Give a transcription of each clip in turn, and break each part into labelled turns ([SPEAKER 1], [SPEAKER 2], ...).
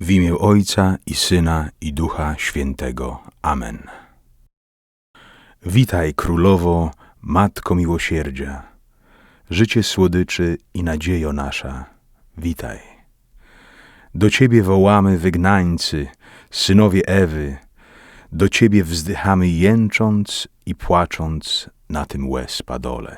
[SPEAKER 1] W imię Ojca i Syna i Ducha Świętego. Amen. Witaj, Królowo, Matko Miłosierdzia, życie słodyczy i nadziejo nasza, witaj. Do Ciebie wołamy wygnańcy, synowie Ewy, do Ciebie wzdychamy jęcząc i płacząc na tym łez padole.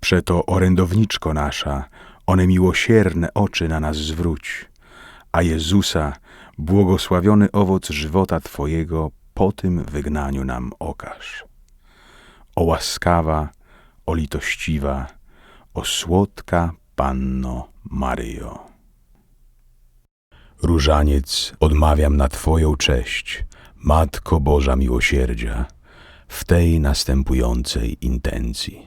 [SPEAKER 1] Przeto, orędowniczko nasza, one miłosierne oczy na nas zwróć, a Jezusa, błogosławiony owoc żywota Twojego, po tym wygnaniu nam okaż. O łaskawa, o litościwa, o słodka Panno Maryjo. Różaniec odmawiam na Twoją cześć, Matko Boża Miłosierdzia, w tej następującej intencji.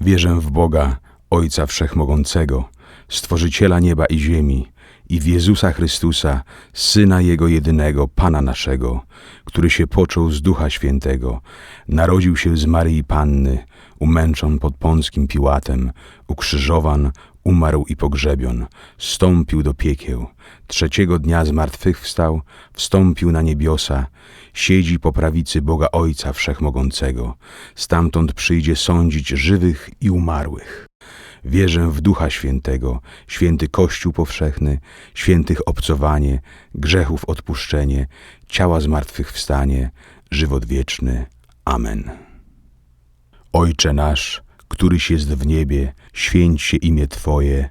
[SPEAKER 1] Wierzę w Boga, Ojca Wszechmogącego, Stworzyciela nieba i ziemi, i w Jezusa Chrystusa, Syna Jego jedynego, Pana naszego, który się począł z Ducha Świętego, narodził się z Maryi Panny, umęczon pod Pąckim Piłatem, ukrzyżowan, umarł i pogrzebion, stąpił do piekieł, trzeciego dnia zmartwychwstał, wstąpił na niebiosa, siedzi po prawicy Boga Ojca Wszechmogącego, stamtąd przyjdzie sądzić żywych i umarłych. Wierzę w Ducha Świętego, święty Kościół powszechny, świętych obcowanie, grzechów odpuszczenie, ciała zmartwychwstanie, żywot wieczny. Amen. Ojcze nasz, któryś jest w niebie, święć się imię Twoje,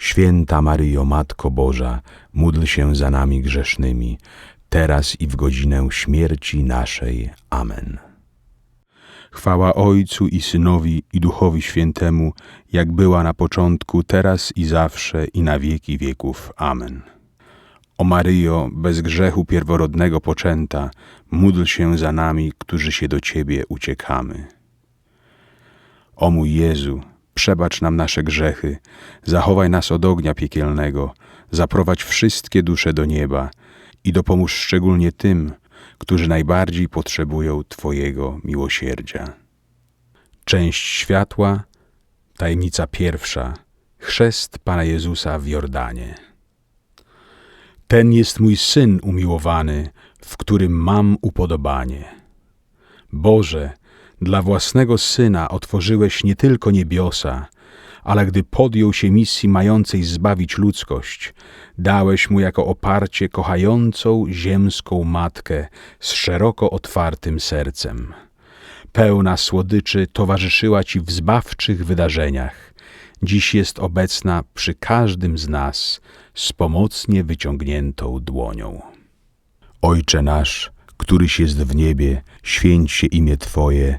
[SPEAKER 1] Święta Maryjo, Matko Boża, módl się za nami grzesznymi, teraz i w godzinę śmierci naszej. Amen. Chwała Ojcu i Synowi i Duchowi Świętemu, jak była na początku, teraz i zawsze i na wieki wieków. Amen. O Maryjo, bez grzechu pierworodnego poczęta, módl się za nami, którzy się do Ciebie uciekamy. O mój Jezu, przebacz nam nasze grzechy, zachowaj nas od ognia piekielnego, zaprowadź wszystkie dusze do nieba i dopomóż szczególnie tym, którzy najbardziej potrzebują Twojego miłosierdzia. Część światła, tajemnica pierwsza, chrzest Pana Jezusa w Jordanie. Ten jest mój Syn umiłowany, w którym mam upodobanie. Boże, dla własnego Syna otworzyłeś nie tylko niebiosa, ale gdy podjął się misji mającej zbawić ludzkość, dałeś mu jako oparcie kochającą ziemską matkę z szeroko otwartym sercem. Pełna słodyczy towarzyszyła ci w zbawczych wydarzeniach. Dziś jest obecna przy każdym z nas z pomocnie wyciągniętą dłonią. Ojcze nasz, któryś jest w niebie, święć się imię Twoje,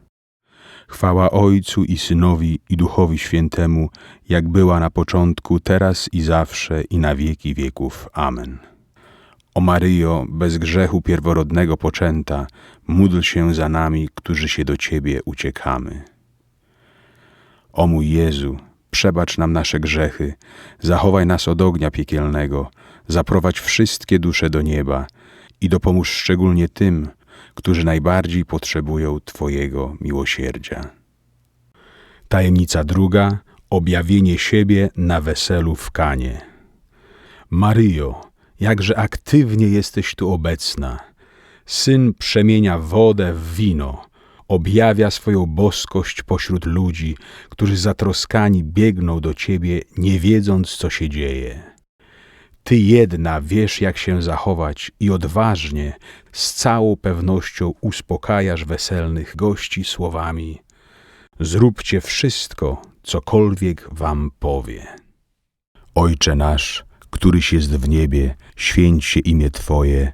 [SPEAKER 1] Chwała Ojcu i Synowi i Duchowi Świętemu, jak była na początku, teraz i zawsze i na wieki wieków. Amen. O Maryjo, bez grzechu pierworodnego poczęta, módl się za nami, którzy się do Ciebie uciekamy. O mój Jezu, przebacz nam nasze grzechy, zachowaj nas od ognia piekielnego, zaprowadź wszystkie dusze do nieba i dopomóż szczególnie tym, którzy najbardziej potrzebują Twojego miłosierdzia. Tajemnica druga objawienie siebie na weselu w Kanie. Maryjo, jakże aktywnie jesteś tu obecna. Syn przemienia wodę w wino, objawia swoją boskość pośród ludzi, którzy zatroskani biegną do Ciebie, nie wiedząc, co się dzieje. Ty jedna wiesz, jak się zachować i odważnie, z całą pewnością uspokajasz weselnych gości słowami: Zróbcie wszystko, cokolwiek wam powie. Ojcze nasz, któryś jest w niebie, święć się imię Twoje,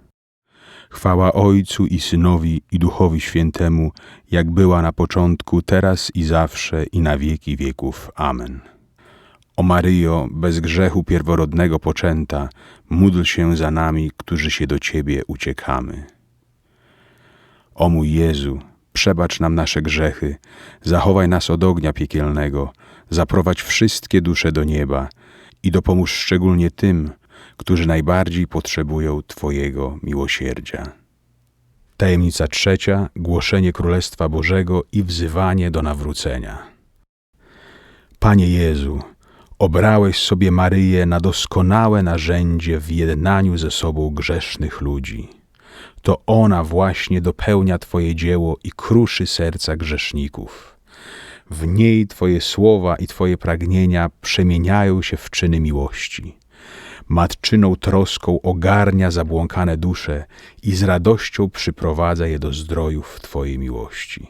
[SPEAKER 1] Chwała Ojcu i Synowi i Duchowi Świętemu, jak była na początku, teraz i zawsze i na wieki wieków. Amen. O Maryjo, bez grzechu pierworodnego poczęta, módl się za nami, którzy się do Ciebie uciekamy. O mój Jezu, przebacz nam nasze grzechy, zachowaj nas od ognia piekielnego, zaprowadź wszystkie dusze do nieba i dopomóż szczególnie tym, którzy najbardziej potrzebują Twojego miłosierdzia. Tajemnica trzecia głoszenie Królestwa Bożego i wzywanie do nawrócenia. Panie Jezu, obrałeś sobie Maryję na doskonałe narzędzie w jednaniu ze sobą grzesznych ludzi. To ona właśnie dopełnia Twoje dzieło i kruszy serca grzeszników. W niej Twoje słowa i Twoje pragnienia przemieniają się w czyny miłości matczyną troską ogarnia zabłąkane dusze i z radością przyprowadza je do zdrojów Twojej miłości.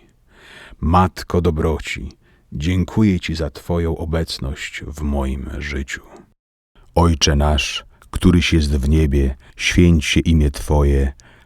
[SPEAKER 1] Matko dobroci, dziękuję Ci za Twoją obecność w moim życiu. Ojcze nasz, któryś jest w niebie, święć się imię Twoje,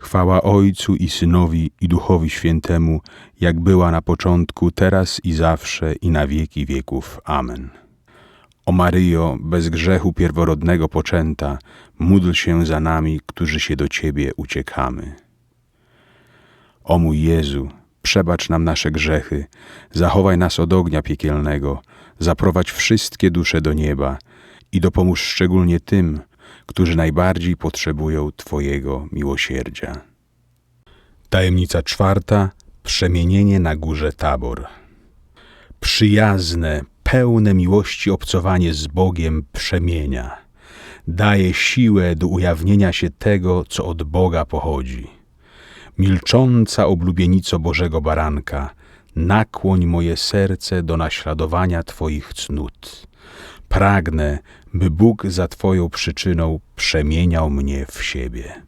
[SPEAKER 1] Chwała Ojcu i Synowi i Duchowi Świętemu, jak była na początku, teraz i zawsze i na wieki wieków. Amen. O Maryjo, bez grzechu pierworodnego poczęta, módl się za nami, którzy się do Ciebie uciekamy. O mój Jezu, przebacz nam nasze grzechy, zachowaj nas od ognia piekielnego, zaprowadź wszystkie dusze do nieba i dopomóż szczególnie tym, którzy najbardziej potrzebują Twojego miłosierdzia. Tajemnica czwarta. Przemienienie na górze Tabor. Przyjazne, pełne miłości obcowanie z Bogiem przemienia. Daje siłę do ujawnienia się tego, co od Boga pochodzi. Milcząca oblubienico Bożego Baranka, nakłoń moje serce do naśladowania Twoich cnót. Pragnę, by Bóg za Twoją przyczyną przemieniał mnie w siebie.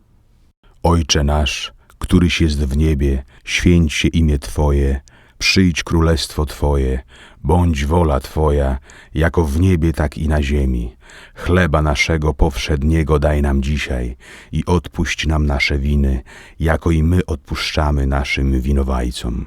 [SPEAKER 1] Ojcze nasz, któryś jest w niebie, święć się imię Twoje, przyjdź królestwo Twoje, bądź wola Twoja, jako w niebie, tak i na ziemi. Chleba naszego powszedniego daj nam dzisiaj i odpuść nam nasze winy, jako i my odpuszczamy naszym winowajcom.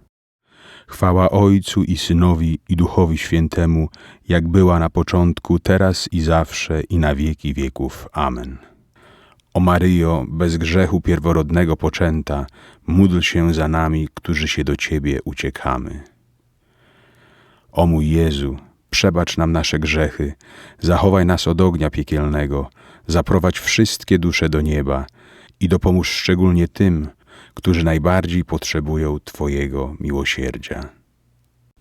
[SPEAKER 1] Chwała Ojcu i Synowi i Duchowi Świętemu, jak była na początku, teraz i zawsze i na wieki wieków. Amen. O Maryjo, bez grzechu pierworodnego poczęta, módl się za nami, którzy się do Ciebie uciekamy. O mój Jezu, przebacz nam nasze grzechy, zachowaj nas od ognia piekielnego, zaprowadź wszystkie dusze do nieba i dopomóż szczególnie tym, którzy najbardziej potrzebują Twojego miłosierdzia.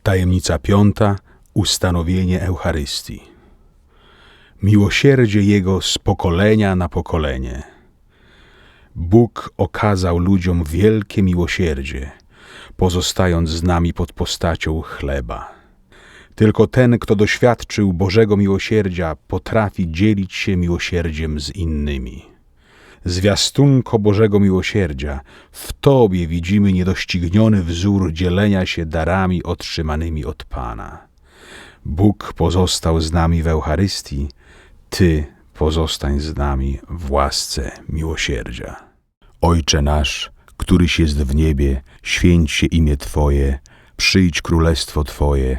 [SPEAKER 1] Tajemnica piąta ustanowienie Eucharystii. Miłosierdzie Jego z pokolenia na pokolenie. Bóg okazał ludziom wielkie miłosierdzie, pozostając z nami pod postacią chleba. Tylko ten, kto doświadczył Bożego miłosierdzia, potrafi dzielić się miłosierdziem z innymi. Zwiastunko Bożego miłosierdzia, w Tobie widzimy niedościgniony wzór dzielenia się darami otrzymanymi od Pana. Bóg pozostał z nami w Eucharystii, Ty pozostań z nami w łasce miłosierdzia. Ojcze nasz, któryś jest w niebie, święć się imię Twoje, przyjdź królestwo Twoje,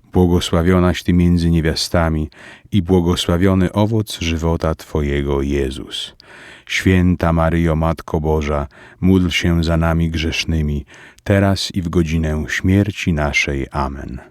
[SPEAKER 1] błogosławionaś Ty między niewiastami i błogosławiony owoc żywota Twojego Jezus. Święta Maryjo, Matko Boża, módl się za nami grzesznymi, teraz i w godzinę śmierci naszej. Amen.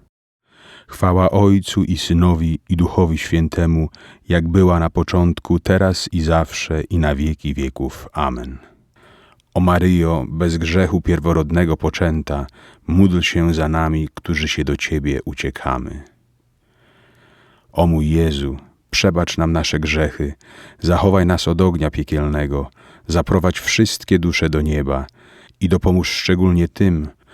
[SPEAKER 1] Chwała Ojcu i Synowi i Duchowi Świętemu, jak była na początku, teraz i zawsze i na wieki wieków. Amen. O Maryjo, bez grzechu pierworodnego poczęta, módl się za nami, którzy się do Ciebie uciekamy. O mój Jezu, przebacz nam nasze grzechy, zachowaj nas od ognia piekielnego, zaprowadź wszystkie dusze do nieba i dopomóż szczególnie tym,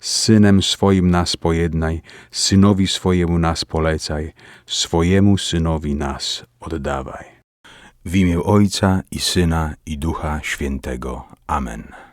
[SPEAKER 1] Synem swoim nas pojednaj, Synowi swojemu nas polecaj, swojemu Synowi nas oddawaj. W imię Ojca i Syna i Ducha Świętego. Amen.